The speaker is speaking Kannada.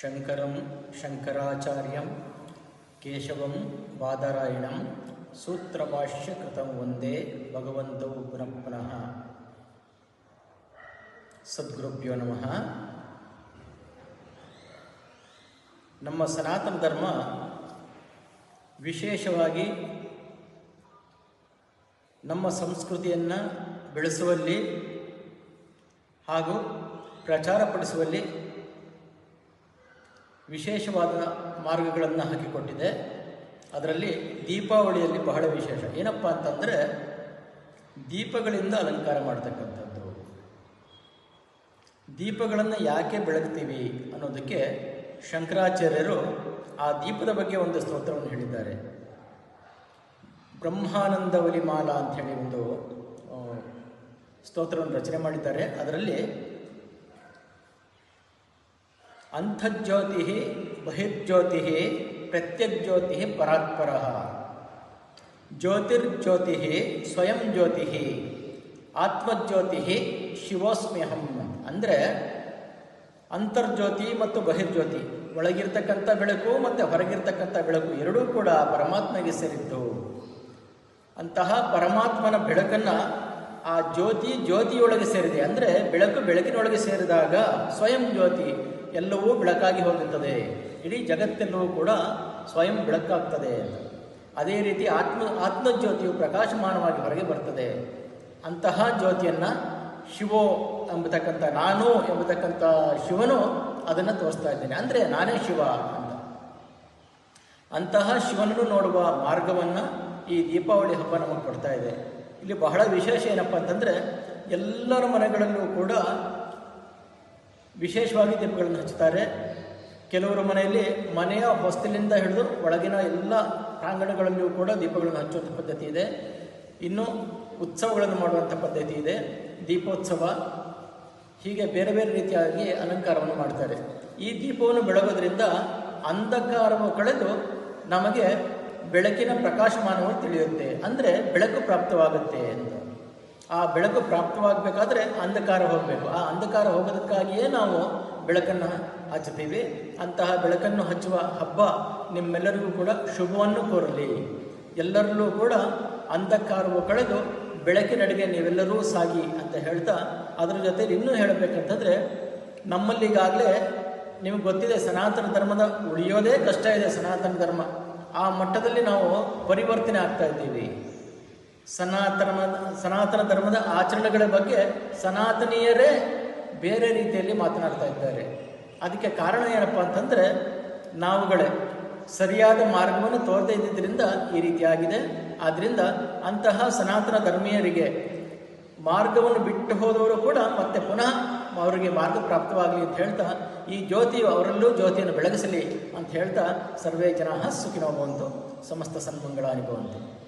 ಶಂಕರಂ ಶಂಕರಾಚಾರ್ಯಂ ಕೇಶವಂ ಬಾದರಾಯಣಂ ಸೂತ್ರಭಾಷ್ಯಕೃತಂ ಒಂದೇ ಭಗವಂತೌ ಪುನಃ ಪುನಃ. ಸದ್ಗುರುಭ್ಯೋ ನಮಃ. ನಮ್ಮ ಸನಾತನ ಧರ್ಮ ವಿಶೇಷವಾಗಿ ನಮ್ಮ ಸಂಸ್ಕೃತಿಯನ್ನು ಬೆಳೆಸುವಲ್ಲಿ ಹಾಗೂ ಪ್ರಚಾರಪಡಿಸುವಲ್ಲಿ ವಿಶೇಷವಾದ ಮಾರ್ಗಗಳನ್ನು ಹಾಕಿಕೊಟ್ಟಿದೆ. ಅದರಲ್ಲಿ ದೀಪಾವಳಿಯಲ್ಲಿ ಬಹಳ ವಿಶೇಷ. ಏನಪ್ಪ ಅಂತಂದರೆ ದೀಪಗಳಿಂದ ಅಲಂಕಾರ ಮಾಡ್ತಕ್ಕಂಥದ್ದು. ದೀಪಗಳನ್ನು ಯಾಕೆ ಬೆಳಗ್ತೀವಿ ಅನ್ನೋದಕ್ಕೆ ಶಂಕರಾಚಾರ್ಯರು ಆ ದೀಪದ ಬಗ್ಗೆ ಒಂದು ಸ್ತೋತ್ರವನ್ನು ಹೇಳಿದ್ದಾರೆ. ಬ್ರಹ್ಮಾನಂದ ಅಂತ ಹೇಳಿ ಒಂದು ಸ್ತೋತ್ರವನ್ನು ರಚನೆ ಮಾಡಿದ್ದಾರೆ. ಅದರಲ್ಲಿ ಅಂತರ್ಜ್ಯೋತಿ ಬಹಿರ್ಜ್ಯೋತಿ ಪ್ರತ್ಯಗ್ಜ್ಯೋತಿ ಪರಾತ್ಪರ. ಜ್ಯೋತಿರ್ಜ್ಯೋತಿ ಸ್ವಯಂ ಜ್ಯೋತಿ ಆತ್ಮಜ್ಯೋತಿ ಶಿವೋಸ್ಮ್ಯಹಂ. ಅಂದರೆ ಅಂತರ್ಜ್ಯೋತಿ ಮತ್ತು ಬಹಿರ್ಜ್ಯೋತಿ, ಒಳಗಿರ್ತಕ್ಕಂಥ ಬೆಳಕು ಮತ್ತು ಹೊರಗಿರ್ತಕ್ಕಂಥ ಬೆಳಕು ಎರಡೂ ಕೂಡ ಪರಮಾತ್ಮಗೆ ಸೇರಿದ್ದು. ಅಂತಹ ಪರಮಾತ್ಮನ ಬೆಳಕನ್ನು ಆ ಜ್ಯೋತಿ ಜ್ಯೋತಿಯೊಳಗೆ ಸೇರಿದೆ. ಅಂದರೆ ಬೆಳಕು ಬೆಳಕಿನೊಳಗೆ ಸೇರಿದಾಗ ಸ್ವಯಂ ಜ್ಯೋತಿ ಎಲ್ಲವೂ ಬೆಳಕಾಗಿ ಹೋಗುತ್ತದೆ. ಇಡೀ ಜಗತ್ತೆಲ್ಲವೂ ಕೂಡ ಸ್ವಯಂ ಬೆಳಕಾಗ್ತದೆ ಅದೇ ರೀತಿ ಆತ್ಮ, ಆತ್ಮಜ್ಯೋತಿಯು ಪ್ರಕಾಶಮಾನವಾಗಿ ಹೊರಗೆ ಬರ್ತದೆ. ಅಂತಹ ಜ್ಯೋತಿಯನ್ನು ಶಿವೋ ಎಂಬತಕ್ಕಂಥ, ನಾನು ಎಂಬತಕ್ಕಂಥ ಶಿವನು ಅದನ್ನು ತೋರಿಸ್ತಾ ಇದ್ದೇನೆ. ಅಂದರೆ ನಾನೇ ಶಿವ ಅಂತ. ಅಂತಹ ಶಿವನನ್ನು ನೋಡುವ ಮಾರ್ಗವನ್ನು ಈ ದೀಪಾವಳಿ ಹಬ್ಬ ನಮಗೆ ಕೊಡ್ತಾ ಇದೆ. ಇಲ್ಲಿ ಬಹಳ ವಿಶೇಷ ಏನಪ್ಪ ಅಂತಂದರೆ ಎಲ್ಲರ ಮನೆಗಳಲ್ಲೂ ಕೂಡ ವಿಶೇಷವಾಗಿ ದೀಪಗಳನ್ನು ಹಚ್ಚುತ್ತಾರೆ. ಕೆಲವರ ಮನೆಯಲ್ಲಿ ಮನೆಯ ಹೊಸ್ತಿಲಿಂದ ಹಿಡಿದು ಒಳಗಿನ ಎಲ್ಲ ಪ್ರಾಂಗಣಗಳಲ್ಲಿಯೂ ಕೂಡ ದೀಪಗಳನ್ನು ಹಚ್ಚುವಂಥ ಪದ್ಧತಿ ಇದೆ. ಇನ್ನು ಉತ್ಸವಗಳನ್ನು ಮಾಡುವಂಥ ಪದ್ಧತಿ ಇದೆ. ದೀಪೋತ್ಸವ, ಹೀಗೆ ಬೇರೆ ಬೇರೆ ರೀತಿಯಾಗಿ ಅಲಂಕಾರವನ್ನು ಮಾಡ್ತಾರೆ. ಈ ದೀಪವನ್ನು ಬೆಳಗೋದ್ರಿಂದ ಅಂಧಕಾರವು ಕಳೆದು ನಮಗೆ ಬೆಳಕಿನ ಪ್ರಕಾಶಮಾನವು ತಿಳಿಯುತ್ತೆ. ಅಂದರೆ ಬೆಳಕು ಪ್ರಾಪ್ತವಾಗುತ್ತೆ ಅಂತ. ಆ ಬೆಳಕು ಪ್ರಾಪ್ತವಾಗಬೇಕಾದ್ರೆ ಅಂಧಕಾರ ಹೋಗಬೇಕು. ಆ ಅಂಧಕಾರ ಹೋಗೋದಕ್ಕಾಗಿಯೇ ನಾವು ಬೆಳಕನ್ನು ಹಚ್ಚುತ್ತೀವಿ. ಅಂತಹ ಬೆಳಕನ್ನು ಹಚ್ಚುವ ಹಬ್ಬ ನಿಮ್ಮೆಲ್ಲರಿಗೂ ಕೂಡ ಶುಭವನ್ನು ಕೋರಲಿ. ಎಲ್ಲರಲ್ಲೂ ಕೂಡ ಅಂಧಕಾರವು ಕಳೆದು ಬೆಳಕಿನಡೆಗೆ ನೀವೆಲ್ಲರೂ ಸಾಗಿ ಅಂತ ಹೇಳ್ತಾ ಅದರ ಜೊತೆ ಇನ್ನೂ ಹೇಳಬೇಕಂತಂದರೆ ನಮ್ಮಲ್ಲಿಗಾಗಲೇ ನಿಮಗೆ ಗೊತ್ತಿದೆ, ಸನಾತನ ಧರ್ಮದ ಉಳಿಯೋದೇ ಕಷ್ಟ ಇದೆ. ಸನಾತನ ಧರ್ಮ ಆ ಮಟ್ಟದಲ್ಲಿ ನಾವು ಪರಿವರ್ತನೆ ಆಗ್ತಾ ಇದ್ದೀವಿ. ಸನಾತನ ಸನಾತನ ಧರ್ಮದ ಆಚರಣೆಗಳ ಬಗ್ಗೆ ಸನಾತನೀಯರೇ ಬೇರೆ ರೀತಿಯಲ್ಲಿ ಮಾತನಾಡ್ತಾ ಇದ್ದಾರೆ. ಅದಕ್ಕೆ ಕಾರಣ ಏನಪ್ಪ ಅಂತಂದರೆ, ನಾವುಗಳೇ ಸರಿಯಾದ ಮಾರ್ಗವನ್ನು ತೋರ್ತಾ ಇದ್ದಿದ್ದರಿಂದ ಈ ರೀತಿಯಾಗಿದೆ. ಆದ್ದರಿಂದ ಅಂತಹ ಸನಾತನ ಧರ್ಮೀಯರಿಗೆ ಮಾರ್ಗವನ್ನು ಬಿಟ್ಟು ಹೋದವರು ಕೂಡ ಮತ್ತೆ ಪುನಃ ಅವರಿಗೆ ಮಾರ್ಗ ಪ್ರಾಪ್ತವಾಗಲಿ ಅಂತ ಹೇಳ್ತಾ, ಈ ಜ್ಯೋತಿಯು ಅವರಲ್ಲೂ ಜ್ಯೋತಿಯನ್ನು ಬೆಳಗಿಸಲಿ ಅಂತ ಹೇಳ್ತಾ, ಸರ್ವೇ ಜನ ಸುಖಿನೋ ಸಮಸ್ತ ಸನ್ಮಂಗಳ ಅನುಭವಂತು